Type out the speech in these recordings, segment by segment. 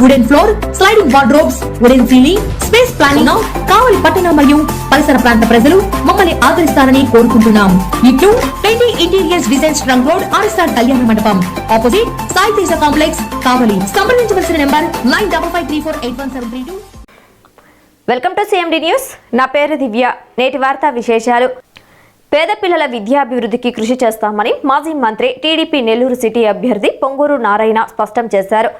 wooden floor sliding wardrobes wooden ceiling space planning Kavali పట్టణ మరియు పరిసర ప్రాంత ప్రజలు మమ్మల్ని ఆదరిస్తారని కోరుకుంటున్నాం. ఇట్లు twenty interiors designs trunk road RSR Kalyana Mandapam. Opposite Sai Teja complex Kavali. సంప్రదించవలసిన number nine double five three four eight one seven three two. Welcome to CMD news నా పేరు దివ్య. నేటి వార్తా విశేషాలు. పేద పిల్లల విద్యాభివృద్ధికి కృషి చేస్తామని మాజీ మంత్రి టీడీపీ నెల్లూరు సిటీ అభ్యర్థి పొంగూరు నారాయణ స్పష్టం చేశారు.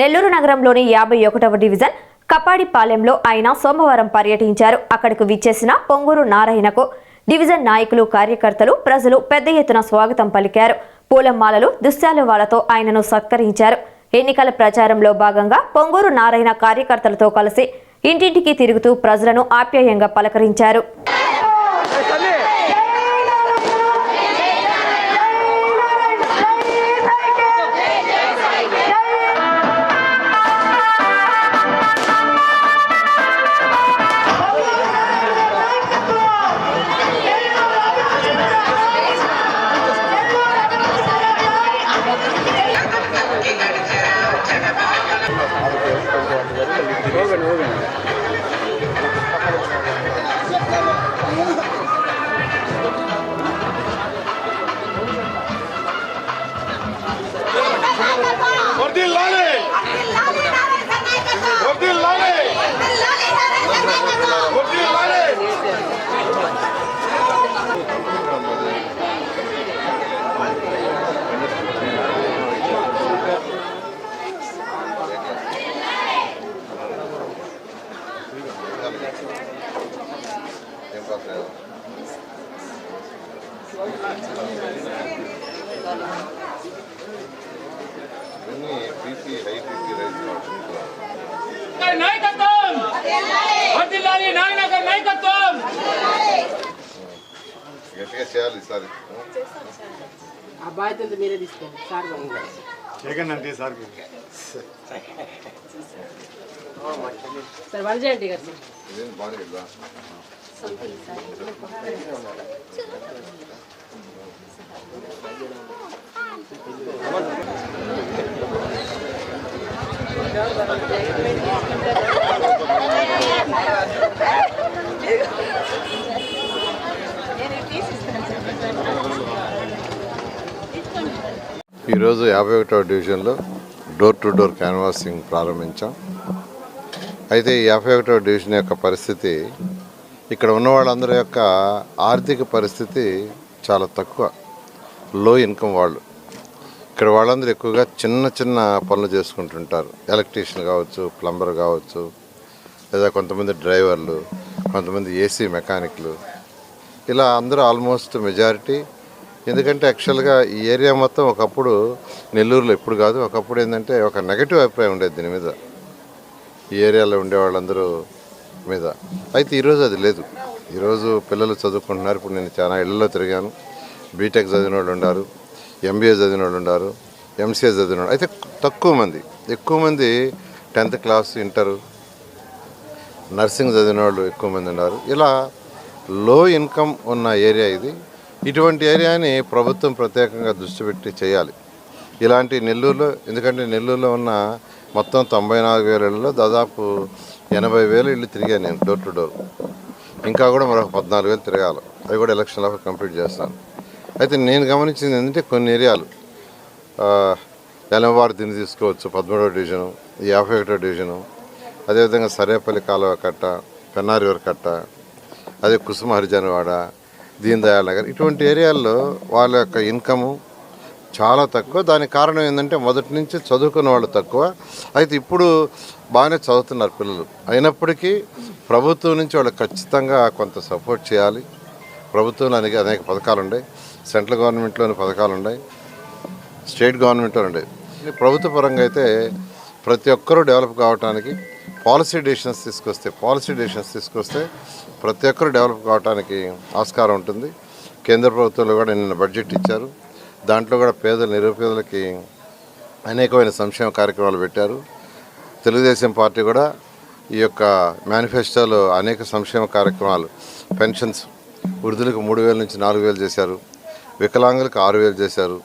నెల్లూరు నగరంలోని యాభై ఒకటవ డివిజన్ కపాడిపాలెంలో ఆయన సోమవారం పర్యటించారు. అక్కడకు విచ్చేసిన పొంగూరు నారాయణకు డివిజన్ నాయకులు కార్యకర్తలు ప్రజలు పెద్ద ఎత్తున స్వాగతం పలికారు. పూలమాలలు దుశ్శాలువాలతో ఆయనను సత్కరించారు. ఎన్నికల ప్రచారంలో భాగంగా పొంగూరు నారాయణ కార్యకర్తలతో కలిసి ఇంటింటికి తిరుగుతూ ప్రజలను ఆప్యాయంగా పలకరించారు. గట్టిగా చేయాలి ఈసారి ఆ బాధ్యత మీరే తీసుకోండి సార్ గారు. జగన్ అంటే సార్ సార్ వన్ చేయండి గారు సార్. ఈరోజు యాభై ఒకటవ డివిజన్లో డోర్ టు డోర్ క్యాన్వాసింగ్ ప్రారంభించాం. అయితే ఈ యాభై ఒకటవ డివిజన్ యొక్క పరిస్థితి ఇక్కడ ఉన్న వాళ్ళందరి యొక్క ఆర్థిక పరిస్థితి చాలా తక్కువ లో ఇన్కమ్ వాళ్ళు. ఇక్కడ వాళ్ళందరూ ఎక్కువగా చిన్న చిన్న పనులు చేసుకుంటుంటారు. ఎలక్ట్రీషియన్ కావచ్చు ప్లంబర్ కావచ్చు లేదా కొంతమంది డ్రైవర్లు కొంతమంది ఏసీ మెకానిక్లు ఇలా అందరూ ఆల్మోస్ట్ మెజారిటీ ఎందుకంటే యాక్చువల్గా ఈ ఏరియా మొత్తం ఒకప్పుడు నెల్లూరులో ఎప్పుడు కాదు ఒకప్పుడు ఏంటంటే ఒక నెగటివ్ అభిప్రాయం ఉండేది దీని మీద. ఈ ఏరియాలో ఉండే వాళ్ళందరూ మీద. అయితే ఈరోజు అది లేదు. ఈరోజు పిల్లలు చదువుకుంటున్నారు. ఇప్పుడు నేను చాలా ఇళ్ళలో తిరిగాను. బీటెక్ చదివిన వాళ్ళు ఉన్నారు. ఎంబీఏ చదివిన వాళ్ళు ఉన్నారు. ఎంసీఏ చదివిన వాళ్ళు. అయితే తక్కువ మంది ఎక్కువ మంది టెన్త్ క్లాస్ ఇంటరు. నర్సింగ్ చదివిన వాళ్ళు ఎక్కువ మంది ఉన్నారు. ఇలా లో ఇన్కమ్ ఉన్న ఏరియా ఇది. ఇటువంటి ఏరియాని ప్రభుత్వం ప్రత్యేకంగా దృష్టి పెట్టి చేయాలి. ఇలాంటి నెల్లూరులో ఎందుకంటే నెల్లూరులో ఉన్న మొత్తం తొంభై నాలుగు వేల ఇళ్ళలో దాదాపు ఎనభై వేల ఇళ్ళు తిరిగాను నేను డోర్ టు డోర్ ఇంకా కూడా మరొక పద్నాలుగు వేలు తిరగాలి. అవి కూడా ఎలక్షన్ లోపల కంప్లీట్ చేస్తాను. అయితే నేను గమనించింది ఏంటంటే కొన్ని ఏరియాలు ఎలంవారు దీన్ని తీసుకోవచ్చు పదమూడవ డివిజను యాభై ఒకటో డివిజను అదేవిధంగా సరేపల్లి కాలువ కట్ట పెన్నారివర్ కట్ట అదే కుసుమ హరిజనవాడ దీన్ దయాళ్ నగర్ ఇటువంటి ఏరియాల్లో వాళ్ళ యొక్క ఇన్కము చాలా తక్కువ. దానికి కారణం ఏంటంటే మొదటి నుంచి చదువుకున్న వాళ్ళు తక్కువ. అయితే ఇప్పుడు బాగానే చదువుతున్నారు పిల్లలు. అయినప్పటికీ ప్రభుత్వం నుంచి వాళ్ళకి ఖచ్చితంగా కొంత సపోర్ట్ చేయాలి. ప్రభుత్వంలో అనేక అనేక పథకాలు ఉన్నాయి. సెంట్రల్ గవర్నమెంట్లోని పథకాలు ఉన్నాయి. స్టేట్ గవర్నమెంట్లో ఉన్నాయి. ప్రభుత్వ పరంగా అయితే ప్రతి ఒక్కరూ డెవలప్ కావడానికి పాలసీ డెసిషన్స్ తీసుకొస్తే పాలసీ డెసిషన్స్ తీసుకొస్తే ప్రతి ఒక్కరూ డెవలప్ కావడానికి ఆస్కారం ఉంటుంది. కేంద్ర ప్రభుత్వంలో కూడా నిన్న బడ్జెట్ ఇచ్చారు. దాంట్లో కూడా పేదల నిరుపేదలకి అనేకమైన సంక్షేమ కార్యక్రమాలు పెట్టారు. తెలుగుదేశం పార్టీ కూడా ఈ యొక్క మేనిఫెస్టోలో అనేక సంక్షేమ కార్యక్రమాలు పెన్షన్స్ వృద్ధులకు మూడు వేల నుంచి నాలుగు వేలు చేశారు వికలాంగులకు ఆరు వేలు చేశారు.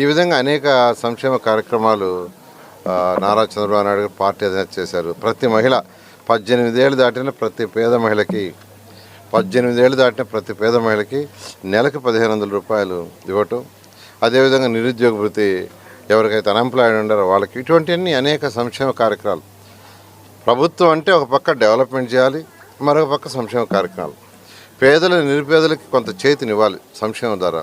ఈ విధంగా అనేక సంక్షేమ కార్యక్రమాలు నారా చంద్రబాబు నాయుడు గారు పార్టీ అధినేత చేశారు. ప్రతి మహిళ పద్దెనిమిదేళ్ళు దాటిన ప్రతి పేద మహిళకి పద్దెనిమిది ఏళ్ళు దాటిన ప్రతి పేద మహిళకి నెలకు పదిహేను వందల రూపాయలు ఇవ్వటం అదేవిధంగా నిరుద్యోగ వృత్తి ఎవరికైతే అన్ఎంప్లాయిడ్ ఉండారో వాళ్ళకి ఇటువంటివన్నీ అనేక సంక్షేమ కార్యక్రమాలు. ప్రభుత్వం అంటే ఒక పక్క డెవలప్మెంట్ చేయాలి మరొక పక్క సంక్షేమ కార్యక్రమాలు. పేదల నిరుపేదలకి కొంత చేతినివ్వాలి సంక్షేమం ద్వారా.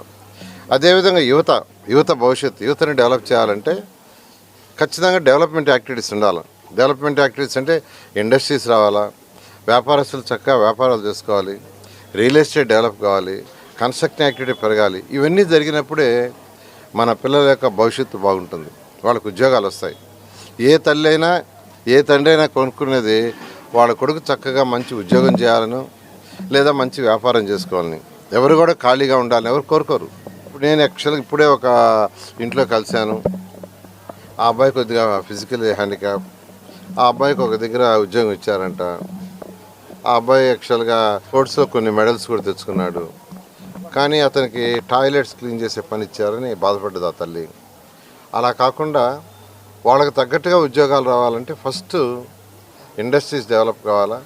అదేవిధంగా యువత యువత భవిష్యత్తు యువతని డెవలప్ చేయాలంటే ఖచ్చితంగా డెవలప్మెంట్ యాక్టివిటీస్ ఉండాలి. డెవలప్మెంట్ యాక్టివిటీస్ అంటే ఇండస్ట్రీస్ రావాలా వ్యాపారస్తులు చక్కగా వ్యాపారాలు చేసుకోవాలి రియల్ ఎస్టేట్ డెవలప్ కావాలి కన్స్ట్రక్షన్ యాక్టివిటీ పెరగాలి. ఇవన్నీ జరిగినప్పుడే మన పిల్లల యొక్క భవిష్యత్తు బాగుంటుంది. వాళ్ళకు ఉద్యోగాలు వస్తాయి. ఏ తల్లి అయినా ఏ తండ్రి అయినా కొనుక్కునేది వాళ్ళ కొడుకు చక్కగా మంచి ఉద్యోగం చేయాలను లేదా మంచి వ్యాపారం చేసుకోవాలని. ఎవరు కూడా ఖాళీగా ఉండాలని ఎవరు కోరుకోరు. ఇప్పుడు నేను యాక్చువల్గా ఇప్పుడే ఒక ఇంట్లో కలిశాను. ఆ అబ్బాయి కొద్దిగా ఫిజికల్ హ్యాండిక్యాప్. ఆ అబ్బాయికి ఒక దగ్గర ఉద్యోగం ఇచ్చారంట. ఆ అబ్బాయి యాక్చువల్గా స్పోర్ట్స్లో కొన్ని మెడల్స్ కూడా తెచ్చుకున్నాడు. కానీ అతనికి టాయిలెట్స్ క్లీన్ చేసే పని ఇచ్చారని బాధపడ్డది ఆ తల్లి. అలా కాకుండా వాళ్ళకి తగ్గట్టుగా ఉద్యోగాలు రావాలంటే ఫస్ట్ ఇండస్ట్రీస్ డెవలప్ కావాలా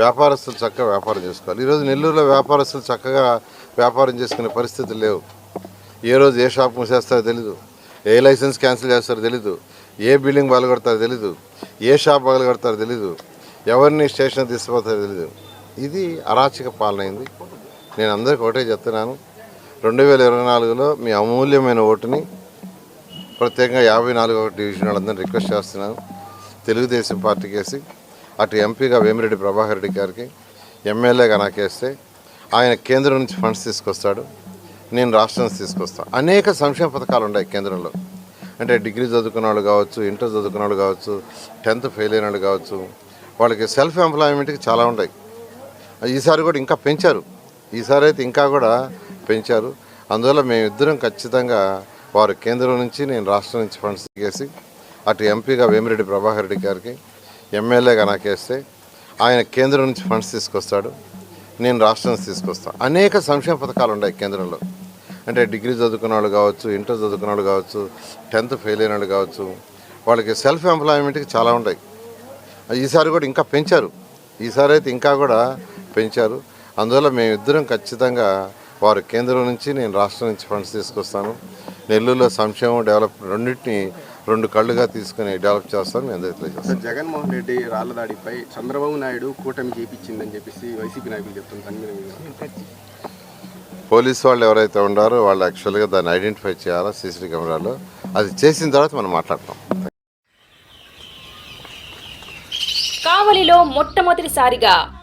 వ్యాపారస్తులు చక్కగా వ్యాపారం చేసుకోవాలి. ఈరోజు నెల్లూరులో వ్యాపారస్తులు చక్కగా వ్యాపారం చేసుకునే పరిస్థితి లేవు. ఏ రోజు ఏ షాప్ మూసేస్తారో తెలీదు ఏ లైసెన్స్ క్యాన్సిల్ చేస్తారో తెలీదు ఏ బిల్డింగ్ పగలగొడతారో తెలీదు ఏ షాప్ పగలగొడతారో తెలీదు ఎవరిని స్టేషన్ తీసుకుపోతారో తెలీదు. ఇది అరాచక పాలన అయింది. నేను అందరికీ ఒకటే చెప్తున్నాను. రెండు వేల ఇరవై నాలుగులో మీ అమూల్యమైన ఓటుని ప్రత్యేకంగా యాభై నాలుగో డివిజన్ వాళ్ళందరినీ రిక్వెస్ట్ చేస్తున్నాను. తెలుగుదేశం పార్టీకి వేసి అటు ఎంపీగా వేమిరెడ్డి ప్రభాకర్ రెడ్డి గారికి ఎమ్మెల్యేగా నాకేస్తే ఆయన కేంద్రం నుంచి ఫండ్స్ తీసుకొస్తాడు నేను రాష్ట్రం నుంచి తీసుకొస్తాను అనేక సంక్షేమ పథకాలు ఉన్నాయి కేంద్రంలో. అంటే డిగ్రీ చదువుకున్న వాళ్ళు కావచ్చు ఇంటర్ చదువుకున్న వాళ్ళు కావచ్చు టెన్త్ ఫెయిల్ అయిన వాళ్ళు కావచ్చు వాళ్ళకి సెల్ఫ్ ఎంప్లాయ్మెంట్కి చాలా ఉన్నాయి ఈసారి కూడా ఇంకా పెంచారు. ఈసారి అయితే ఇంకా కూడా పెంచారు. అందువల్ల మేమిద్దరం ఖచ్చితంగా వారు కేంద్రం నుంచి నేను రాష్ట్రం నుంచి ఫండ్స్ తీసేసి అటు ఎంపీగా వేమిరెడ్డి ప్రభాకర్ రెడ్డి గారికి ఎమ్మెల్యేగా నాకేస్తే ఆయన కేంద్రం నుంచి ఫండ్స్ తీసుకొస్తాడు నేను రాష్ట్రం నుంచి తీసుకొస్తాను అనేక సంక్షేమ పథకాలు ఉన్నాయి కేంద్రంలో. అంటే డిగ్రీ చదువుకున్న వాళ్ళు కావచ్చు ఇంటర్ చదువుకున్న వాళ్ళు కావచ్చు టెన్త్ ఫెయిల్ అయిన వాళ్ళు కావచ్చు వాళ్ళకి సెల్ఫ్ ఎంప్లాయ్మెంట్కి చాలా ఉన్నాయి ఈసారి కూడా ఇంకా పెంచారు. ఈసారి అయితే ఇంకా కూడా పెంచారు. అందువల్ల మేమిద్దరం ఖచ్చితంగా వారు కేంద్రం నుంచి నేను రాష్ట్రం నుంచి ఫండ్స్ తీసుకొస్తాను. నెల్లూరులో సంక్షేమం డెవలప్ రెండింటిని రెండు కళ్ళుగా తీసుకుని డెవలప్ చేస్తాను మేము సార్ జగన్మోహన్ రెడ్డి రాళ్ళ దాడిపై చంద్రబాబు నాయుడు కూటమి చేపించిందని చెప్పేసి వైసీపీ నాయకులు చెప్తున్నారు. పోలీస్ వాళ్ళు ఎవరైతే ఉండారో వాళ్ళు యాక్చువల్గా దాన్ని ఐడెంటిఫై చేయాలా సీసీ కెమెరాలో. అది చేసిన తర్వాత మనం మాట్లాడతాం. కావలిలో మొట్టమొదటిసారిగా